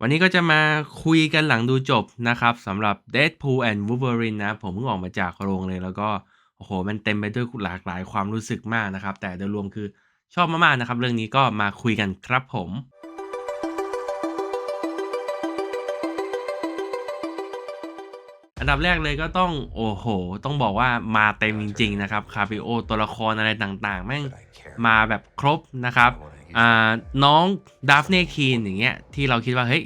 วันนี้ก็จะมาคุยกันหลังดูจบนะครับสำหรับ Deadpool and Wolverine นะ ผมเพิ่งออกมาจากโรงเลย แล้วก็โอ้โหมันเต็มไปด้วยหลากหลายความรู้สึกมากนะครับ แต่โดยรวมคือชอบมาก ๆ นะครับ เรื่องนี้ก็มาคุยกันครับผมอันดับแรกเลยก็ต้องโอ้โห ต้องบอกว่ามาเต็มจริง ๆ นะครับคาปิโอตัวละครอะไรต่างๆ แม่งมาแบบครบนะครับ น้องดัฟเน่คีนอย่างเงี้ยที่เราคิดว่าเฮ้ย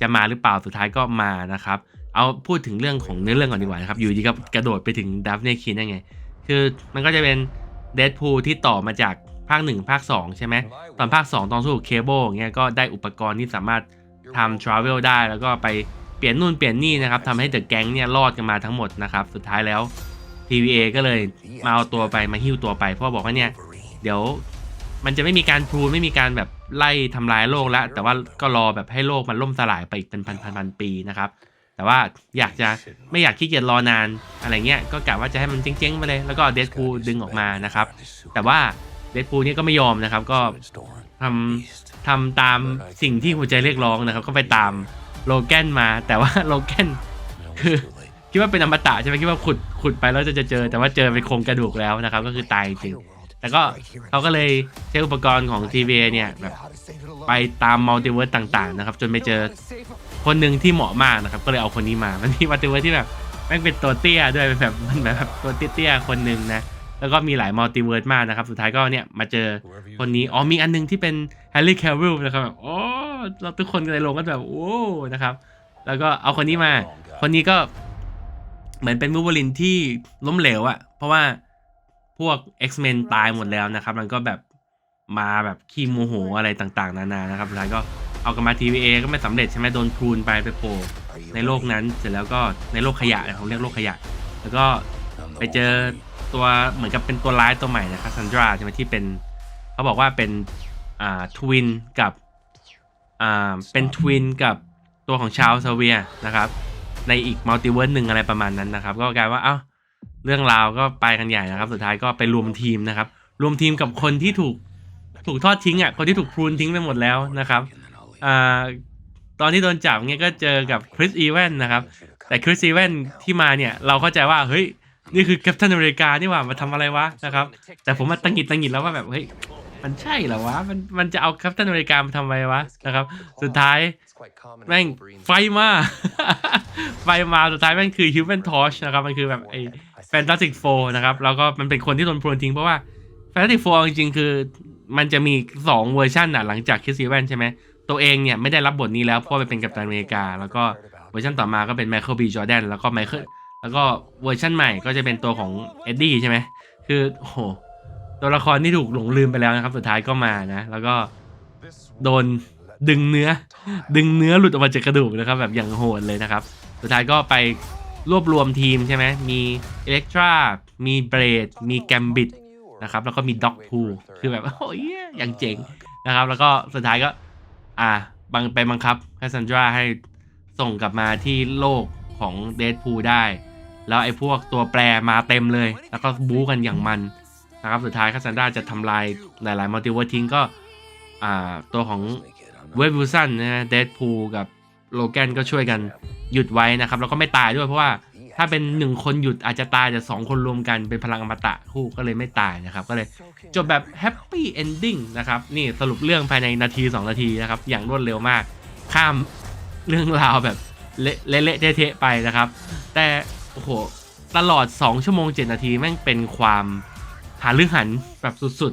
จะมาหรือเปล่าสุดท้ายก็มานะครับ เอาพูดถึงเรื่องของเนื้อเรื่องก่อนดีกว่านะครับ อยู่ดีก็กระโดดไปถึงดัฟเน่คีนได้ไง คือมันก็จะเป็นเด p พูลที่ต่อมาจากภาค 1 ภาค 2 ใช่ไหม ตอนภาค 2 ตอนสู้กับเคเบิลอย่างเงี้ยก็ได้อุปกรณ์ที่สามารถทำทราเวลได้ แล้วก็ไปเปลี่ยนนู่นเปลี่ยนนี่นะครับทำให้เดอะแก๊งเนี่ยรอดกันมาทั้งหมดนะครับ สุดท้ายแล้ว TVA ก็เลยมาเอาตัวไปมาหิ้วตัวไป เพราะบอกว่าเนี่ยเดี๋ยว มันจะไม่มีการพรูนไม่มีการแบบไล่ทำลายโลกแล้ว แต่ว่าก็รอแบบให้โลกมันล่มสลายไปอีกเป็นพันพันพันปีนะครับ แต่ว่าอยากจะไม่อยากขี้เกียจรอนานอะไรเงี้ยก็กะว่าจะให้มันเจ๊งๆไปเลยแล้วก็เดดพูดึงออกมานะครับ แต่ว่าเดดพูนี่ก็ไม่ยอมนะครับ ก็ทำทำตามสิ่งที่หัวใจเรียกร้องนะครับ ก็ไปตามโลแกนมา แต่ว่าโลแกนคือคิดว่าเป็นอมตะใช่ไหมคิดว่าขุดขุดไปแล้วจะจะเจอ แต่ว่าเจอเป็นโครงกระดูกแล้วนะครับ ก็คือตายจริง แต่ก็เขาก็เลยใช้อุปกรณ์ของ TVA เนี่ยแบบไปตามมัลติเวิร์สต่างๆนะครับ จนไปเจอคนหนึ่งที่เหมาะมากนะครับ ก็เลยเอาคนนี้มา มันมีมัลติเวิร์สที่แบบแม่งเป็นตัวเตี้ยด้วยเป็นแบบมันแบบตัวเตี้ยๆคนหนึ่งนะแล้วก็มีหลายมัลติเวิร์สมากนะครับ สุดท้ายก็เนี่ยมาเจอคนนี้ อ๋อมีอันหนึงที่เป็นแฮร์รี่แควิลนะครับแบบโอ้เราทุกคนก็เลยลงกันแบบโอ้นะครับ แล้วก็เอาคนนี้มา คนนี้ก็เหมือนเป็นวู l เ e อรินที่ล้มเหลวอะเพราะว่า พวก X-Men ตายหมดแล้วนะครับ มันก็แบบมาแบบขี้โมโหอะไรต่างๆ นานานะครับสุดท้ายก็เอากันมา TVA ก็ไม่สำเร็จใช่ไหมโดนครูนไปไปโผล่ในโลกนั้นเสร็จแล้วก็ในโลกขยะเขาเรียกโลกขยะ แล้วก็ไปเจอตัวเหมือนกับเป็นตัวร้ายตัวใหม่นะครับซันดราใช่ไหมที่เป็นเขาบอกว่าเป็นอ่าทวินกับอ่าเป็นทวินกับตัวของชาวซาเวียนะครับในอีกมัลติเวิร์สหนึ่งอะไรประมาณนั้นนะครับ ก็กลายว่าเอ้า เรื่องราวก็ไปกันใหญ่นะครับ สุดท้ายก็ไปรวมทีมนะครับ รวมทีมกับคนที่ถูกถูกทอดทิ้งอะคนที่ถูกพรูนทิ้งไปหมดแล้วนะครับอ่าตอนที่โดนจับเงี้ยก็เจอกับคริสอีแวนนะครับ แต่คริสอีแวนที่มาเนี่ย เราเข้าใจว่าเฮ้ยนี่คือแคปตันอเมริกานี่หว่ามาทำอะไรวะนะครับ แต่ผมมาตังหิดตังหิดแล้วว่าแบบเฮ้ย มันใช่เหรอวะ มันมันจะเอาแคปตันอเมริกามาทำไมวะนะครับ สุดท้ายแม่งไฟมา ไฟมาสุดท้ายแม่งคือ Human Torch นะครับ มันคือแบบไอ้ Fantastic Four นะครับ แล้วก็มันเป็นคนที่โดนโปรนทิ้ง เพราะว่า Fantastic Four จริงๆ คือมันจะมี 2 เวอร์ชันอะหลังจากคิสซีแวนใช่ไหม ตัวเองเนี่ยไม่ได้รับบทนี้แล้วเพราะไปเป็นกัปตันอเมริกา แล้วก็เวอร์ชันต่อมาก็เป็น Michael B. Jordan แล้วก็ Michael แล้วก็เวอร์ชันใหม่ก็จะเป็นตัวของเอ็ดดี้ใช่ไหมคือโอ้โห ตัวละครที่ถูกหลงลืมไปแล้วนะครับ สุดท้ายก็มานะ แล้วก็โดนดึงเนื้อ ดึงเนื้อหลุดออกมาจากกระดูกนะครับ แบบอย่างโหดเลยนะครับ สุดท้ายก็ไปรวบรวมทีมใช่ไหมมีอิเล็กทรามีเบรด มีแกมบิดนะครับ แล้วก็มีด็อกพูคือแบบโอ้ยอย่างเจ๋งนะครับ แล้วก็สุดท้ายก็ อ่าบังไปบังคับแคสซันดราให้ส่งกลับมาที่โลกของเดดพูได้ แล้วไอ้พวกตัวแปรมาเต็มเลย แล้วก็บู๊กันอย่างมัน นะครับสุดท้ายคสซันดราจะทำลายหลาย ๆ มัลติเวิร์ทิ้งก็ตัวของเวฟวิลสันนะฮะเดดพูกับโลแกนก็ช่วยกันหยุดไว้นะครับ แล้วก็ไม่ตายด้วยเพราะว่าถ้าเป็นหนึ่งคนหยุดอาจจะตายแต่สองคนรวมกันเป็นพลังอมตะคู่ก็เลยไม่ตายนะครับ ก็เลยจบแบบแฮปปี้เอนดิ้งนะครับ นี่สรุปเรื่องภายในนาที 2 นาทีนะครับ อย่างรวดเร็วมาก ข้ามเรื่องราวแบบเละเละๆเทะไปนะครับ แต่โอ้โหตลอด 2 ชั่วโมง 7 นาทีแม่งเป็นความ หาลือหันแบบสุด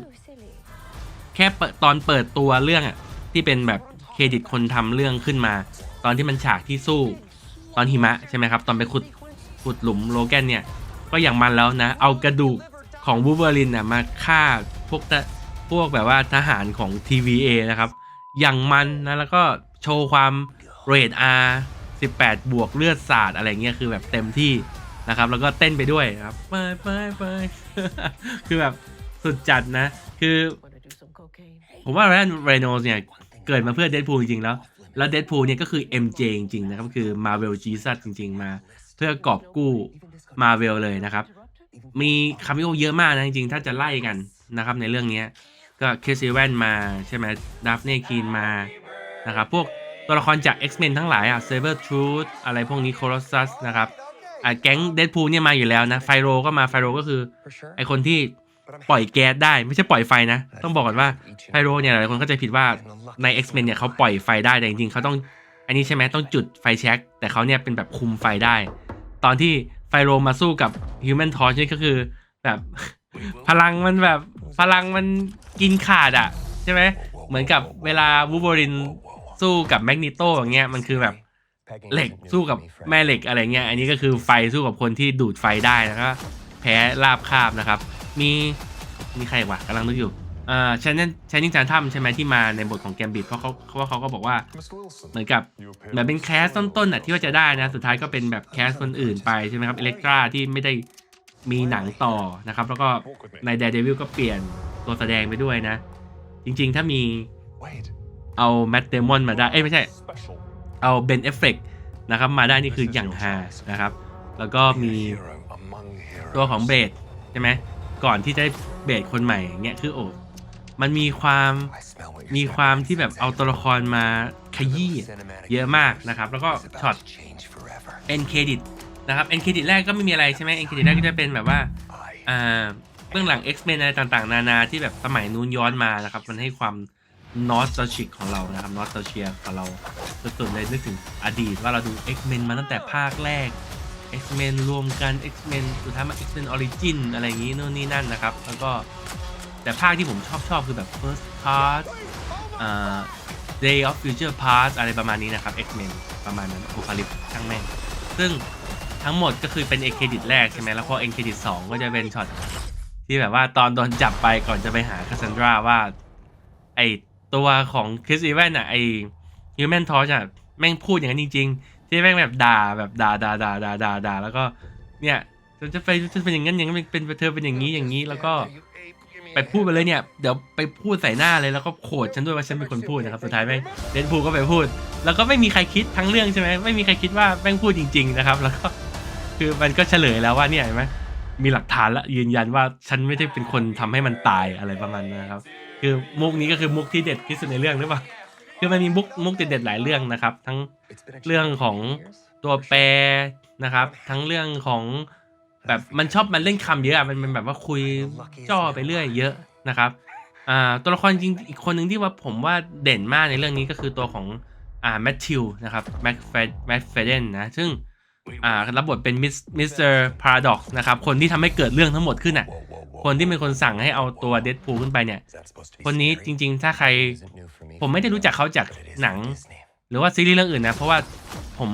ๆ แค่ตอนเปิดตัวเรื่องอะที่เป็นแบบเครดิตคนทำเรื่องขึ้นมา ตอนที่มันฉากที่สู้ ตอนหิมะใช่ไหมครับ ตอนไปขุดขุดหลุมโลแกนเนี่ย ก็อย่างมันแล้วนะ เอากระดูกของวูเวอรินน่ะมาฆ่าพวกพวกแบบว่าทหารของ TVA นะครับ อย่างมันนะแล้วก็โชว์ความเรด R 18 บวกเลือดสาดอะไรเงี้ยคือแบบเต็มที่ นะครับแล้วก็เต้นไปด้วยครับไปไปไปคือแบบสุดจัดนะ คือ ผมว่าแรนเรโนสเนี่ยเกิดมาเพื่อเด p พูลจริงๆแล้ว แล้วเด p พูลเนี่ยก็คือ MJ จริงๆนะครับคือ Marvel Jesus จริง ๆ มา เพื่อกอบกู้ Marvel เลยนะครับ มีคาเมโอเยอะมากนะจริงๆ ถ้าจะไล่กันนะครับในเรื่องนี้ก็เคซีแวนมาใช่ไหมดัฟเน่คีนมานะครับพวกตัวละครจาก X-Men ทั้งหลายอะ Saber Tooth อะไรพวกนี้ Colossus นะครับ อะแก๊ง Deadpool เนี่ยมาอยู่แล้วนะไฟโรก็มาไฟโรก็คือไอคนที่ปล่อยแก๊สได้ไม่ใช่ปล่อยไฟนะ ต้องบอกก่อนว่าไฟโรเนี่ยหลายคนก็จะผิดว่าใน X-Men เนี่ยเขาปล่อยไฟได้แต่จริงๆเขาต้องอันนี้ใช่ไหมต้องจุดไฟแช็กแต่เขาเนี่ยเป็นแบบคุมไฟได้ ตอนที่ไฟโรมาสู้กับ Human Torch นี่ก็คือแบบพลังมันแบบพลังมันกินขาดอะใช่ไหมเหมือนกับเวลาวู l บรินสู้กับแมกนิโตอย่างเงี้ยมันคือแบบ เหล็กสู้กับแม่เหล็กอะไรเงี้ย อันนี้ก็คือไฟสู้กับคนที่ดูดไฟได้แล้วก็แพ้ราบคาบนะครับ มีมีใครวะกำลังนึกอยู่อ่าชนนชนนิงจานทัมใช่ไหมที่มาในบทของแกมบิดเพราะเขาเพราะว่าเขาก็บอกว่าเหมือนกับเหมือนเป็นแคสต้นๆอะที่ว่าจะได้นะ สุดท้ายก็เป็นแบบแคสคนอื่นไปใช่ไหมครับอิเล็กตราที่ไม่ได้มีหนังต่อนะครับ แล้วก็ใน Daredevil ก็เปลี่ยนตัวแสดงไปด้วยนะ จริงๆ ถ้ามีเอาแม t เ a มอนมาได้ เอ้ยไม่ใช่ เอาเบนเอฟเฟกนะครับมาได้นี่คืออย่างฮานะครับ แล้วก็มีตัวของเบรดใช่ไหมก่อนที่จะได้เบรดคนใหม่อย่างเงี้ยคือโอ้มันมีความมีความที่แบบเอาตัวละครมาขยี้เยอะมากนะครับ แล้วก็ช็อตเอ็นเครดิตนะครับเอ็นเครดิตแรกก็ไม่มีอะไรใช่ไหมเอ็นเครดิตแรกก็จะเป็นแบบว่าอ่าเบื้องหลัง X-Men อะไรต่างๆ นานาที่แบบสมัยนู้นย้อนมานะครับ มันให้ความ นอสต a ชิกของเรานะครับนอสต a เชียของเราสุดๆเลยนึกถึงอดีตว่าเราดู X-Men มาตั้งแต่ภาคแรก X-Men รวมกัน X-Men สุดท้ายมา X-Men Origin อะไรอย่างนี้นู่นนี่นั่นนะครับ แล้วก็แต่ภาคที่ผมชอบชอบคือแบบ First Part อ่า Day of Future Past อะไรประมาณนี้นะครับ X-Men ประมาณนั้น Apocalypse ช่างแม่ง ซึ่งทั้งหมดก็คือเป็นเอ็นเครดิตแรกใช่ไหมแล้วพอเอ็นเครดิตสองก็จะเป็นช็อตที่แบบว่าตอนโดนจับไปก่อนจะไปหาคาซันดราว่าไอ ตัวของคริสอีแวนอะไอฮิวแมนทอชอะแม่งพูดอย่างนั้นจริง ๆ ที่แม่งแบบด่าแบบด่าด่าด่าด่าด่าด่าแล้วก็เนี่ยจะจะไปจะเป็นอย่างนั้นอย่างนั้นเป็นเธอเป็นอย่างนี้อย่างนี้แล้วก็ไปพูดไปเลยเนี่ยเดี๋ยวไปพูดใส่หน้าเลยแล้วก็โขดฉันด้วยว่าฉันเป็นคนพูดนะครับสุดท้ายแม่งเดนพูก็ไปพูด แล้วก็ไม่มีใครคิดทั้งเรื่องใช่ไหมไม่มีใครคิดว่าแม่งพูดจริง ๆนะครับ แล้วก็คือมันก็เฉลยแล้วว่าเนี่ยเห็นไหมมีหลักฐานและยืนยันว่าฉันไม่ได้เป็นคนทำให้มันตายอะไรประมาณนั้นนะครับ คือมุกนี้ก็คือมุกที่เด็ดที่สุดในเรื่องหรือเปล่าคือมันมีมุกมุกเด็ดๆหลายเรื่องนะครับ ทั้งเรื่องของตัวแปรนะครับ ทั้งเรื่องของแบบมันชอบมันเล่นคำเยอะอะมันเป็นแบบว่าคุยจ่อไปเรื่อยเยอะนะครับอ่าตัวละครจริงอีกคนหนึ่งที่ว่าผมว่าเด่นมากในเรื่องนี้ก็คือตัวของอ่าแมทธิวนะครับแม็กเฟดแม็กเฟเดนนะซึ่ง อ่ารับบทเป็นมิสเตอร์พาราด็อกนะครับ คนที่ทำให้เกิดเรื่องทั้งหมดขึ้นอะ คนที่เป็นคนสั่งให้เอาตัวเดดพูขึ้นไปเนี่ย คนนี้จริง ๆ ถ้าใคร ผมไม่ได้รู้จักเขาจากหนัง หรือว่าซีรีส์เรื่องอื่นนะ เพราะว่าผม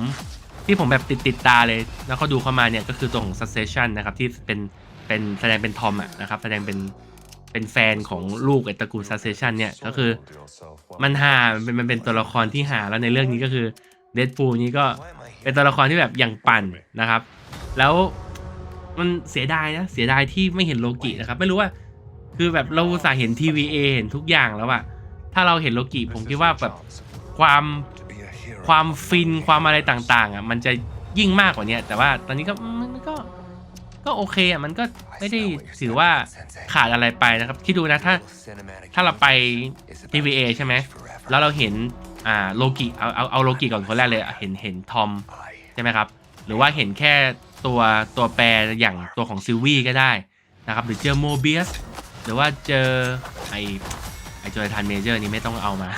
ที่ผมแบบติดติดตาเลย แล้วก็ดูเข้ามาเนี่ยก็คือตัวของ Succession นะครับที่เป็นเป็นแสดงเป็นทอมอะนะครับแสดงเป็นเป็นแฟนของลูกไอตระกูล Succession เนี่ยก็คือมันหาเป็นมันเป็นตัวละครที่หาแล้วในเรื่องนี้ก็คือ เดดพูลนี้ก็เป็นตัวละครที่แบบอย่างปั่นนะครับ แล้วมันเสียดายนะเสียดายที่ไม่เห็นโลกินะครับ ไม่รู้ว่า คือแบบเราสาเห็น TVA เห็นทุกอย่างแล้วอะถ้าเราเห็นโลกิผมคิดว่าแบบความความฟินความอะไรต่างๆอะมันจะยิ่งมากกว่านี้แต่ว่าตอนนี้ก็มันก็ก็โอเคอะมันก็ไม่ได้ถือว่าขาดอะไรไปนะครับ คิดดูนะถ้าถ้าเราไป TVA ใช่ไหม แล้วเราเห็นอ่าโลกิเอาเอาเอาโลกิก่อนคนแรกเลยเห็นเห็นทอมใช่ไหมครับ หรือว่าเห็นแค่ตัวตัวแปรอย่างตัวของซิลวี่ก็ได้นะครับหรือเจอโมเบียสหรือว่าเจอไอไอจอยทันเมเจอร์นี่ไม่ต้องเอามา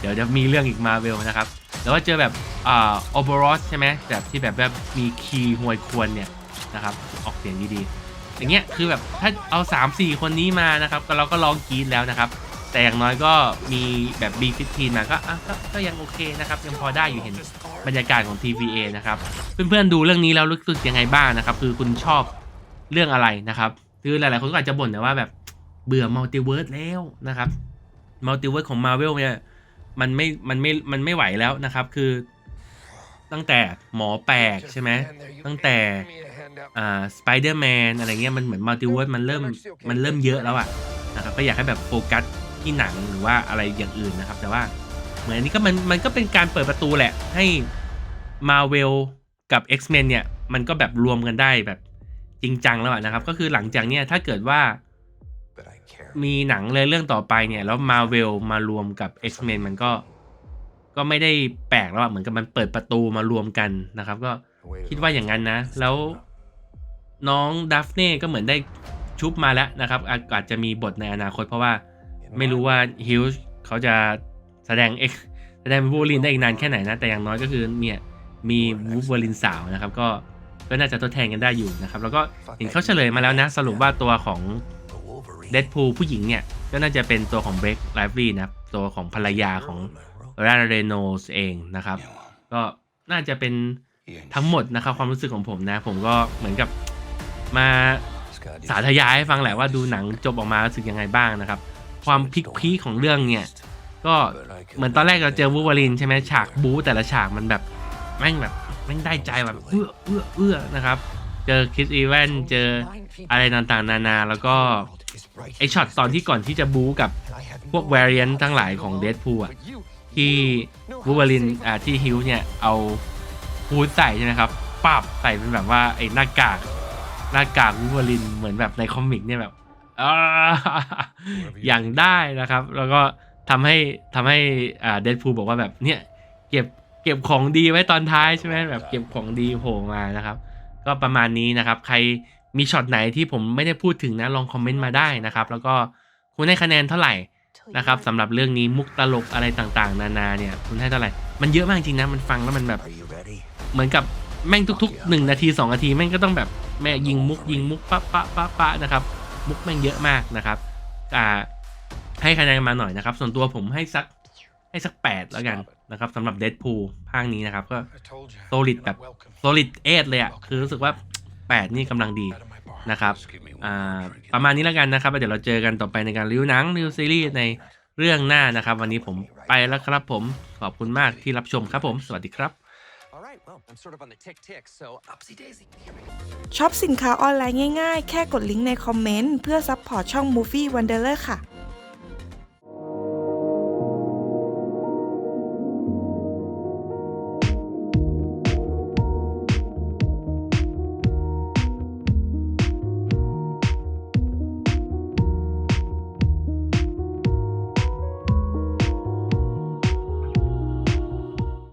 เดี๋ยวจะมีเรื่องอีกมาเวลนะครับหรือว่าเจอแบบอ่าโอเบรอสใช่ไหมแบบที่แบบแบบมีคีย์หวยควรเนี่ยนะครับออกเสียงดีๆอย่างเงี้ยคือแบบถ้าเอา 3-4 คนนี้มานะครับเราก็ลองกรีดแล้วนะครับ แต่อย่างน้อยก็มีแบบ B15 มาก็อะก็ก็ยังโอเคนะครับ ยังพอได้อยู่เห็นบรรยากาศของ TVA นะครับ เพื่อนๆดูเรื่องนี้แล้วรู้สึกยังไงบ้างนะครับ คือคุณชอบเรื่องอะไรนะครับคือหลายๆคนก็อาจจะบ่นนะว่าแบบเบื่อมัลติเวิร์สแล้วนะครับมัลติเวิร์สของ Marvel เนี่ยมันไม่มันไม่มันไม่ไหวแล้วนะครับ คือตั้งแต่หมอแปลกใช่ไหมตั้งแต่อ่าสไปเดอร์แมนอะไรเงี้ยมันเหมือนมัลติเวิร์สมันเริ่มมันเริ่มเยอะแล้วอะนะครับก็อยากให้แบบโฟกัส ที่หนังหรือว่าอะไรอย่างอื่นนะครับ แต่ว่าเหมือนอันนี้ก็มันมันก็เป็นการเปิดประตูแหละ ให้มาเวลกับ X-Men เนี่ย มันก็แบบรวมกันได้แบบจริงจังแล้วอะนะครับ ก็คือหลังจากเนี้ยถ้าเกิดว่ามีหนังเลยเรื่องต่อไปเนี่ย แล้วมาเวลมารวมกับ X-Men มันก็ก็ไม่ได้แปลกแล้วอะเหมือนกับมันเปิดประตูมารวมกันนะครับ ก็คิดว่าอย่างนั้นนะ แล้วน้องดัฟเน่ก็เหมือนได้ชุบมาแล้วนะครับอาอาจจะมีบทในอนาคตเพราะว่า ไม่รู้ว่าฮิลส์เขาจะแสดงเอ็กแสดงวูลินได้อีกนานแค่ไหนนะ แต่อย่างน้อยก็คือเนี่ยมีวูฟเวอรินสาวนะครับ ก็ก็น่าจะทดแทนกันได้อยู่นะครับ แล้วก็เห็นเขาเฉลยมาแล้วนะ สรุปว่าตัวของเดดพูผู้หญิงเนี่ย ก็น่าจะเป็นตัวของเบรกไลฟ์ลีนะครับตัวของภรรยาของรานเรโนสเองนะครับ ก็น่าจะเป็นทั้งหมดนะครับความรู้สึกของผมนะ ผมก็เหมือนกับมาสาธยายให้ฟังแหละว่าดูหนังจบออกมารู้สึกยังไงบ้างนะครับ ความพลิกพีของเรื่องเนี่ย ก็เหมือนตอนแรกเราเจอวูวารินใช่ไหมฉากบู๊แต่ละฉากมันแบบแม่งแบบแม่งได้ใจแบบเอื้อเอื้อเอื้อนะครับ เจอคิสอีเวนเจออะไรต่างๆ นานา แล้วก็ไอช็อตตอนที่ก่อนที่จะบู๊กับพวก v a r i a n t ทั้งหลายของเด p พูอะที่วูวารินอ่าที่ฮิวเนี่ยเอาฮูดใส่ใช่ไหมครับปับใส่เป็นแบบว่าไอ้หน้ากากหน้ากากวูวารินเหมือนแบบในคอมิกเนี่ยแบบ อ่าอย่างได้นะครับ แล้วก็ทำให้ทำให้อ่าเดดพูบอกว่าแบบเนี่ยเก็บเก็บของดีไว้ตอนท้ายใช่ไหมแบบเก็บของดีโผล่มานะครับ ก็ประมาณนี้นะครับ ใครมีช็อตไหนที่ผมไม่ได้พูดถึงนะลองคอมเมนต์มาได้นะครับ แล้วก็คุณให้คะแนนเท่าไหร่นะครับสำหรับเรื่องนี้มุกตลกอะไรต่างๆ นานาเนี่ยคุณให้เท่าไหร่มันเยอะมากจริงนะมันฟังแล้วมันแบบเหมือนกับแม่งทุกๆหนึ่งนาทีสองนาทีแม่งก็ต้องแบบแม่ยิงมุกยิงมุกปะปะปะปะนะครับ มุกแม่งเยอะมากนะครับอ่าให้คะแนนมาหน่อยนะครับ ส่วนตัวผมให้สักให้สักแปดแล้วกันนะครับสำหรับเด p พูภาคนี้นะครับ ก็โซลิดแบบโซลิดเอทเลยอะคือรู้สึกว่าแปดนี่กำลังดีนะครับอ่าประมาณนี้แล้วกันนะครับเดี๋ยวเราเจอกันต่อไปในการรีวิวหนังรีวิวซีรีส์ในเรื่องหน้านะครับ วันนี้ผมไปแล้วครับผมขอบคุณมากที่รับชมครับผม สวัสดีครับ ช็อปสินค้าออนไลน์ง่ายๆ แค่กดลิงก์ในคอมเมนต์ เพื่อซัพพอร์ตช่อง Movie Wanderer ค่ะ